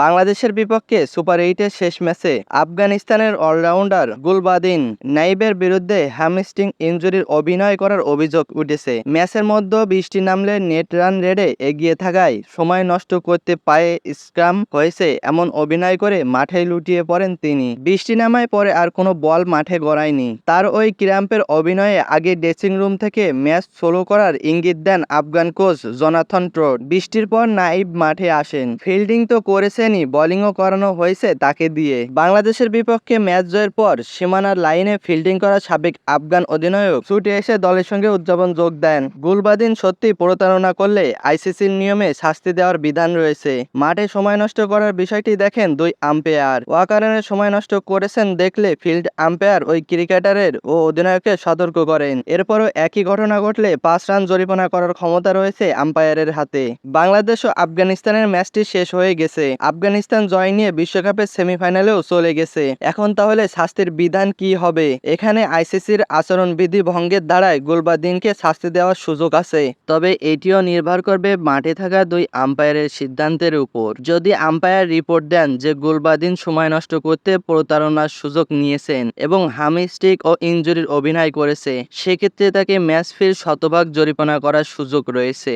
বাংলাদেশের বিপক্ষে সুপার এইটের শেষ ম্যাচে আফগানিস্তানের অলরাউন্ডার গুলবাদিন নাইবের বিরুদ্ধে হ্যামস্ট্রিং ইনজুরির অভিনয় করার অভিযোগ উঠেছে। ম্যাচের মধ্যে বৃষ্টি নামলে নেট রান রেডে এগিয়ে থাকায় সময় নষ্ট করতে পায়ে স্ক্রাম হয়েছে এমন অভিনয় করে মাঠে লুটিয়ে পড়েন তিনি। বৃষ্টি নামায় পরে আর কোনো বল মাঠে গড়ায়নি। তার ওই ক্র্যাম্পের অভিনয়ে আগে ড্রেসিং রুম থেকে ম্যাচ সোলো করার ইঙ্গিত দেন আফগান কোচ জনাথন ট্রোড বৃষ্টির পর নাইব মাঠে আসেন। ফিল্ডিং তো করেছেনই বোলিংও করানো হয়েছে তাকে দিয়ে। বাংলাদেশের বিপক্ষে ম্যাচ জয়ের পর সীমানার লাইনে ফিল্ডিং করা সাবেক আফগান অধিনায়ক ছুটে এসে দলের সঙ্গে উদযাপন যোগ দেন। গুলবাদিন সত্যি প্রতারণা করলে আইসিসির নিয়মে শাস্তি দেওয়ার বিধান রয়েছে। মাঠে সময় নষ্ট করার বিষয়টি দেখেন দুই আম্পায়ার ওয়াকারণে সময় নষ্ট করেছেন দেখলে ফিল্ড আম্পায়ার ওই ক্রিকেটারের ও অধিনায়ককে সতর্ক করেন। এরপরও একই ঘটনা ঘটলে পাঁচ রান জরিমানা করার ক্ষমতা রয়েছে আম্পায়ারের হাতে। বাংলাদেশ ও আফগানিস্তানের ম্যাচটি শেষ হয়ে গেছে। আফগানিস্তান জয় নিয়ে বিশ্বকাপের সেমিফাইনালেও চলে গেছে। এখন তাহলে শাস্তির বিধান কি হবে? এখানে আইসিসির আচরণবিধি ভঙ্গের দ্বারাই গুলবাদিনকে শাস্তি দেওয়ার সুযোগ আছে। তবে এটিও নির্ভর করবে মাঠে থাকা দুই আম্পায়ারের সিদ্ধান্তের উপর। যদি আম্পায়ার রিপোর্ট দেন যে গুলবাদিন সময় নষ্ট করতে প্রতারণার সুযোগ নিয়েছেন এবং হামিস্টিক ও ইনজুরির অভিনয় করেছে, সেক্ষেত্রে তাকে ম্যাচ ফির শতভাগ জরিমানা করার সুযোগ রয়েছে।